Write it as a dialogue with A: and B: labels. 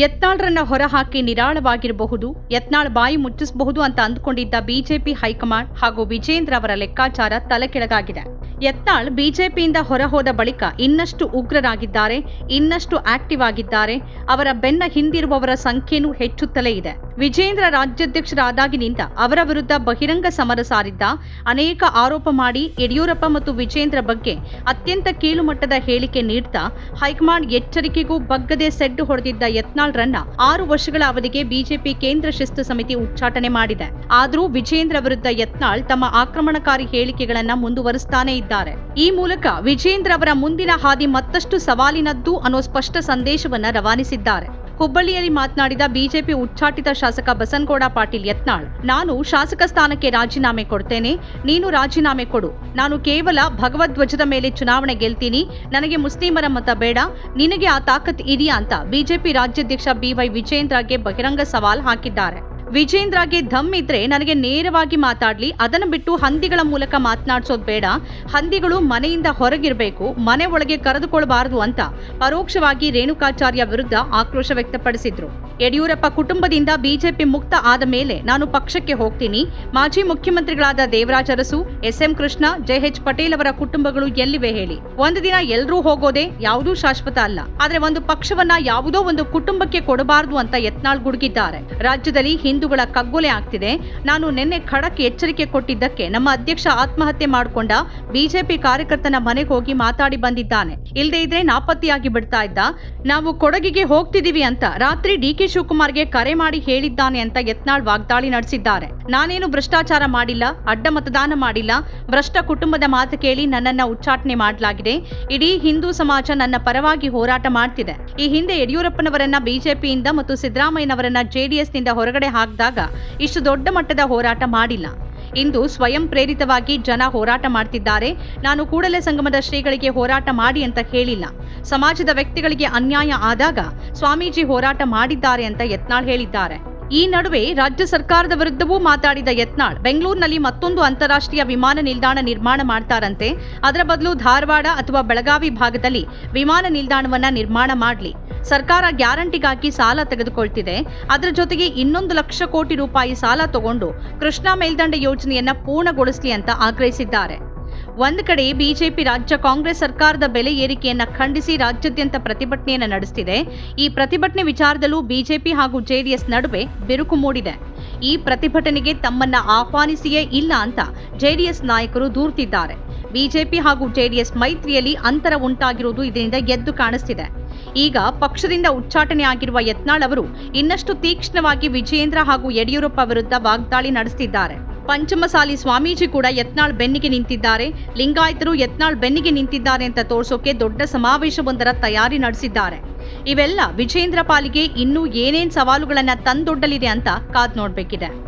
A: ಯತ್ನಾಳ್ರನ್ನ ಹೊರಹಾಕಿ ನಿರಾಳವಾಗಿರಬಹುದು, ಯತ್ನಾಳ್ ಬಾಯಿ ಮುಚ್ಚಿಸಬಹುದು ಅಂತ ಅಂದ್ಕೊಂಡಿದ್ದ BJP high command ಹಾಗೂ ವಿಜೇಂದ್ರ ಅವರ ಲೆಕ್ಕಾಚಾರ ತಲೆಕೆಳಗಾಗಿದೆ. ಯತ್ನಾಳ್ ಬಿಜೆಪಿಯಿಂದ ಹೊರಹೋದ ಬಳಿಕ ಇನ್ನಷ್ಟು ಉಗ್ರರಾಗಿದ್ದಾರೆ, ಇನ್ನಷ್ಟು ಆಕ್ಟಿವ್ ಆಗಿದ್ದಾರೆ, ಅವರ ಬೆನ್ನ ಹಿಂದಿರುವವರ ಸಂಖ್ಯೆನೂ ಹೆಚ್ಚುತ್ತಲೇ ಇದೆ. ವಿಜೇಂದ್ರ ರಾಜ್ಯಾಧ್ಯಕ್ಷರಾದಾಗಿನಿಂದ ಅವರ ವಿರುದ್ಧ ಬಹಿರಂಗ ಸಮರ ಸಾರಿದ್ದ ಅನೇಕ ಆರೋಪ ಮಾಡಿ ಯಡಿಯೂರಪ್ಪ ಮತ್ತು ವಿಜೇಂದ್ರ ಬಗ್ಗೆ ಅತ್ಯಂತ ಕೀಳುಮಟ್ಟದ ಹೇಳಿಕೆ ನೀಡುತ್ತಾ ಹೈಕಮಾಂಡ್ ಎಚ್ಚರಿಕೆಗೂ ಬಗ್ಗದೆ ಸೆಡ್ಡು ಹೊಡೆದಿದ್ದ ಯತ್ನಾಳ್ರನ್ನ ಆರು ವರ್ಷಗಳ ಅವಧಿಗೆ ಬಿಜೆಪಿ ಕೇಂದ್ರ ಶಿಸ್ತು ಸಮಿತಿ ಉಚ್ಚಾಟನೆ ಮಾಡಿದೆ. ಆದರೂ ವಿಜೇಂದ್ರ ವಿರುದ್ಧ ಯತ್ನಾಳ್ ತಮ್ಮ ಆಕ್ರಮಣಕಾರಿ ಹೇಳಿಕೆಗಳನ್ನ ಮುಂದುವರಿಸ್ತಾನೇ ಇದ್ದಾರೆ. ಈ ಮೂಲಕ ವಿಜೇಂದ್ರ ಅವರ ಮುಂದಿನ ಹಾದಿ ಮತ್ತಷ್ಟು ಸವಾಲಿನದ್ದು ಅನ್ನೋ ಸ್ಪಷ್ಟ ಸಂದೇಶವನ್ನ ರವಾನಿಸಿದ್ದಾರೆ. ಹುಬ್ಬಳ್ಳಿಯಲ್ಲಿ ಮಾತನಾಡಿದ ಬಿಜೆಪಿ ಉಚ್ಚಾಟಿತ ಶಾಸಕ ಬಸನಗೌಡ ಪಾಟೀಲ್ ಯತ್ನಾಳ್, ನಾನು ಶಾಸಕ ಸ್ಥಾನಕ್ಕೆ ರಾಜೀನಾಮೆ ಕೊಡ್ತೇನೆ, ನೀನು ರಾಜೀನಾಮೆ ಕೊಡು. ನಾನು ಕೇವಲ ಭಗವದ್ವಜದ ಮೇಲೆ ಚುನಾವಣೆ ಗೆಲ್ತೀನಿ, ನನಗೆ ಮುಸ್ಲಿಮರ ಮತ ಬೇಡ, ನಿನಗೆ ಆ ತಾಕತ್ ಇದೆಯಾ ಅಂತ ಬಿಜೆಪಿ ರಾಜ್ಯಾಧ್ಯಕ್ಷ ಬಿವೈ ವಿಜೇಂದ್ರಗೆ ಬಹಿರಂಗ ಸವಾಲ್ ಹಾಕಿದ್ದಾರೆ. ವಿಜೇಂದ್ರಗೆ ಧಮ್ ಇದ್ರೆ ನನಗೆ ನೇರವಾಗಿ ಮಾತಾಡ್ಲಿ. ಅದನ್ನು ಬಿಟ್ಟು ಹಂದಿಗಳ ಮೂಲಕ ಮಾತನಾಡ್ಸೋದು ಬೇಡ. ಹಂದಿಗಳು ಮನೆಯಿಂದ ಹೊರಗಿರಬೇಕು. ಮನೆ ಒಳಗೆ ಕರೆದುಕೊಳ್ಬಾರದು ಅಂತ ಪರೋಕ್ಷವಾಗಿ ರೇಣುಕಾಚಾರ್ಯ ವಿರುದ್ಧ ಆಕ್ರೋಶ ವ್ಯಕ್ತಪಡಿಸಿದ್ರು. ಯಡಿಯೂರಪ್ಪ ಕುಟುಂಬದಿಂದ ಬಿಜೆಪಿ ಮುಕ್ತ ಆದ ಮೇಲೆ ನಾನು ಪಕ್ಷಕ್ಕೆ ಹೋಗ್ತೀನಿ. ಮಾಜಿ ಮುಖ್ಯಮಂತ್ರಿಗಳಾದ ದೇವರಾಜ ಅರಸು, ಎಸ್ಎಂ ಕೃಷ್ಣ ಜೆಎಚ್ ಪಟೇಲ್ ಅವರ ಕುಟುಂಬಗಳು ಎಲ್ಲಿವೆ ಹೇಳಿ. ಒಂದು ದಿನ ಎಲ್ಲರೂ ಹೋಗೋದೇ ಯಾವುದೂ ಶಾಶ್ವತ ಅಲ್ಲ. ಆದ್ರೆ ಒಂದು ಪಕ್ಷವನ್ನ ಯಾವುದೋ ಒಂದು ಕುಟುಂಬಕ್ಕೆ ಕೊಡಬಾರದು ಅಂತ ಯತ್ನಾಳ್ ಗುಡುಗಿದ್ದಾರೆ. ರಾಜ್ಯದಲ್ಲಿ ಹಿಂದೂಗಳ ಕಗ್ಗೊಲೆ ಆಗ್ತಿದೆ. ನಾನು ನಿನ್ನೆ ಖಡಕ್ ಎಚ್ಚರಿಕೆ ಕೊಟ್ಟಿದ್ದಕ್ಕೆ ನಮ್ಮ ಅಧ್ಯಕ್ಷ ಆತ್ಮಹತ್ಯೆ ಮಾಡಿಕೊಂಡ ಬಿಜೆಪಿ ಕಾರ್ಯಕರ್ತನ ಮನೆಗೆ ಹೋಗಿ ಮಾತಾಡಿ ಬಂದಿದ್ದಾನೆ. ಇಲ್ಲದೆ ಇದ್ರೆ ನಾಪತ್ತೆಯಾಗಿ ಬಿಡ್ತಾ ಇದ್ದ. ನಾವು ಕೊಡಗಿಗೆ ಹೋಗ್ತಿದೀವಿ ಅಂತ ರಾತ್ರಿ ಡಿ ಕೆ ಶಿವಕುಮಾರ್ಗೆ ಕರೆ ಮಾಡಿ ಹೇಳಿದ್ದಾನೆ ಅಂತ ಯತ್ನಾಳ್ ವಾಗ್ದಾಳಿ ನಡೆಸಿದ್ದಾರೆ. ನಾನೇನು ಭ್ರಷ್ಟಾಚಾರ ಮಾಡಿಲ್ಲ, ಅಡ್ಡ ಮತದಾನ ಮಾಡಿಲ್ಲ. ಭ್ರಷ್ಟ ಕುಟುಂಬದ ಮಾತು ಕೇಳಿ ನನ್ನನ್ನ ಉಚ್ಚಾಟನೆ ಮಾಡಲಾಗಿದೆ. ಇಡೀ ಹಿಂದೂ ಸಮಾಜ ನನ್ನ ಪರವಾಗಿ ಹೋರಾಟ ಮಾಡ್ತಿದೆ. ಈ ಹಿಂದೆ ಯಡಿಯೂರಪ್ಪನವರನ್ನ, ಬಿಜೆಪಿಯಿಂದ ಮತ್ತು ಸಿದ್ದರಾಮಯ್ಯನವರನ್ನ ಜೆಡಿಎಸ್ನಿಂದ ಹೊರಗಡೆ ಹಾಕಿದಾಗ ಇಷ್ಟು ದೊಡ್ಡ ಮಟ್ಟದ ಹೋರಾಟ ಮಾಡಿಲ್ಲ. ಇಂದು ಸ್ವಯಂ ಪ್ರೇರಿತವಾಗಿ ಜನ ಹೋರಾಟ ಮಾಡ್ತಿದ್ದಾರೆ. ನಾನು ಕೂಡಲೇ ಸಂಗಮದ ಶ್ರೀಗಳಿಗೆ ಹೋರಾಟ ಮಾಡಿ ಅಂತ ಹೇಳಿಲ್ಲ. ಸಮಾಜದ ವ್ಯಕ್ತಿಗಳಿಗೆ ಅನ್ಯಾಯ ಆದಾಗ ಸ್ವಾಮೀಜಿ ಹೋರಾಟ ಮಾಡಿದ್ದಾರೆ ಅಂತ ಯತ್ನಾಳ್ ಹೇಳಿದ್ದಾರೆ. ಈ ನಡುವೆ ರಾಜ್ಯ ಸರ್ಕಾರದ ವಿರುದ್ಧವೂ ಮಾತಾಡಿದ ಯತ್ನಾಳ್, ಬೆಂಗಳೂರಿನಲ್ಲಿ ಮತ್ತೊಂದು ಅಂತಾರಾಷ್ಟ್ರೀಯ ವಿಮಾನ ನಿಲ್ದಾಣ ನಿರ್ಮಾಣ ಮಾಡ್ತಾರಂತೆ. ಅದರ ಬದಲು ಧಾರವಾಡ ಅಥವಾ ಬೆಳಗಾವಿ ಭಾಗದಲ್ಲಿ ವಿಮಾನ ನಿಲ್ದಾಣವನ್ನ ನಿರ್ಮಾಣ ಮಾಡಲಿ. ಸರ್ಕಾರ ಗ್ಯಾರಂಟಿಗಾಗಿ ಸಾಲ ತೆಗೆದುಕೊಳ್ತಿದೆ. ಅದರ ಜೊತೆಗೆ ಇನ್ನೊಂದು ಲಕ್ಷ ಕೋಟಿ ರೂಪಾಯಿ ಸಾಲ ತಗೊಂಡು ಕೃಷ್ಣಾ ಮೇಲ್ದಂಡೆ ಯೋಜನೆಯನ್ನ ಪೂರ್ಣಗೊಳಿಸಲಿ ಅಂತ ಆಗ್ರಹಿಸಿದ್ದಾರೆ. ಒಂದು ಕಡೆ ಬಿಜೆಪಿ ರಾಜ್ಯ ಕಾಂಗ್ರೆಸ್ ಸರ್ಕಾರದ ಬೆಲೆ ಏರಿಕೆಯನ್ನು ಖಂಡಿಸಿ ರಾಜ್ಯಾದ್ಯಂತ ಪ್ರತಿಭಟನೆಯನ್ನು ನಡೆಸುತ್ತಿದೆ ಈ ಪ್ರತಿಭಟನೆ ವಿಚಾರದಲ್ಲೂ ಬಿಜೆಪಿ ಹಾಗೂ ಜೆಡಿಎಸ್ ನಡುವೆ ಬಿರುಕು ಮೂಡಿದೆ. ಈ ಪ್ರತಿಭಟನೆಗೆ ತಮ್ಮನ್ನ ಆಹ್ವಾನಿಸಿಯೇ ಇಲ್ಲ ಅಂತ ಜೆಡಿಎಸ್ ನಾಯಕರು ದೂರ್ತಿದ್ದಾರೆ. ಬಿಜೆಪಿ ಹಾಗೂ ಜೆಡಿಎಸ್ ಮೈತ್ರಿಯಲ್ಲಿ ಅಂತರ ಉಂಟಾಗಿರುವುದು ಇದರಿಂದ ಎದ್ದು ಕಾಣಿಸ್ತಿದೆ. ಈಗ ಪಕ್ಷದಿಂದ ಉಚ್ಚಾಟನೆ ಆಗಿರುವ ಯತ್ನಾಳ್ ಅವರು ಇನ್ನಷ್ಟು ತೀಕ್ಷ್ಣವಾಗಿ ವಿಜಯೇಂದ್ರ ಹಾಗೂ ಯಡಿಯೂರಪ್ಪ ವಿರುದ್ಧ ವಾಗ್ದಾಳಿ ನಡೆಸುತ್ತಿದ್ದಾರೆ ಪಂಚಮಸಾಲಿ ಸ್ವಾಮೀಜಿ ಕೂಡ ಯತ್ನಾಳ್ ಬೆನ್ನಿಗೆ ನಿಂತಿದ್ದಾರೆ. ಲಿಂಗಾಯತರು ಯತ್ನಾಳ್ ಬೆನ್ನಿಗೆ ನಿಂತಿದ್ದಾರೆ ಅಂತ ತೋರ್ಸೋಕೆ ದೊಡ್ಡ ಸಮಾವೇಶವೊಂದರ ತಯಾರಿ ನಡೆಸಿದ್ದಾರೆ. ಇವೆಲ್ಲ ವಿಜೇಂದ್ರ ಪಾಲಿಗೆ ಇನ್ನೂ ಏನೇನ್ ಸವಾಲುಗಳನ್ನ ತಂದೊಡ್ಡಲಿದೆ ಅಂತ ಕಾದ್ ನೋಡ್ಬೇಕಿದೆ.